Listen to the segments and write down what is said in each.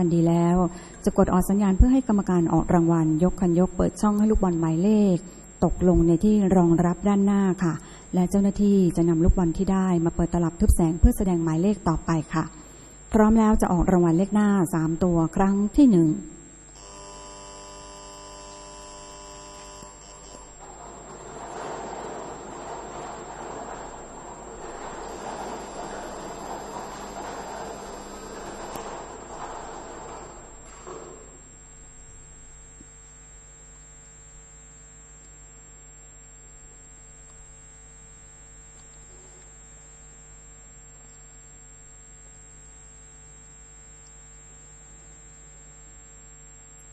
ันดีแล้ว จะกดออกสัญญาณเพื่อให้กรรมการออกรางวัล ยกคันยกเปิดช่องให้ลูกบอลหมายเลข ตกลงในที่รองรับด้านหน้าค่ะ และเจ้าหน้าที่จะนำลูกบอลที่ได้ มาเปิดตลับทึบแสงเพื่อแสดงหมายเลขต่อไปค่ะ พร้อมแล้วจะออกรางวัลเลขหน้า 3 ตัวครั้งที่ 1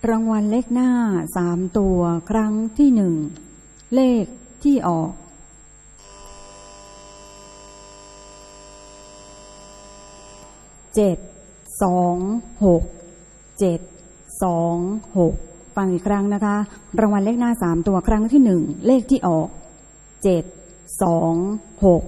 รางวัลเลขหน้าสามตัวครั้งที่หนึ่ง เลขที่ออก เจ็ด สองหก เจ็ด สองหก ฟังอีกครั้งนะคะ รางวัลเลขหน้าสามตัวครั้งที่หนึ่ง เลขที่ออก เจ็ด สองหก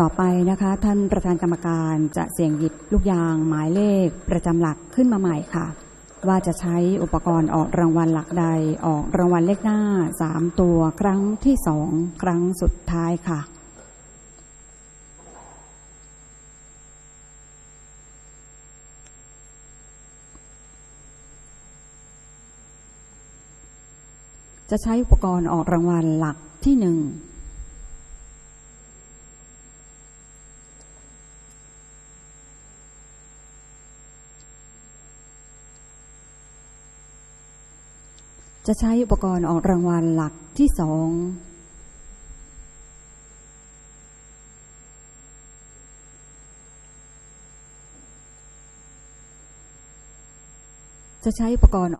ต่อไปนะคะ ท่านประธานกรรมการจะเสี่ยงหยิบลูกยางหมายเลขประจำหลักขึ้นมาใหม่ค่ะ ว่าจะใช้อุปกรณ์ออกรางวัลหลักใดออกรางวัลเลขหน้าสามตัวครั้งที่สองครั้งสุดท้ายค่ะจะใช้อุปกรณ์ออกรางวัลหลักที่หนึ่ง จะใช้อุปกรณ์ออกรางวัลหลักที่สองจะใช้อุปกรณ์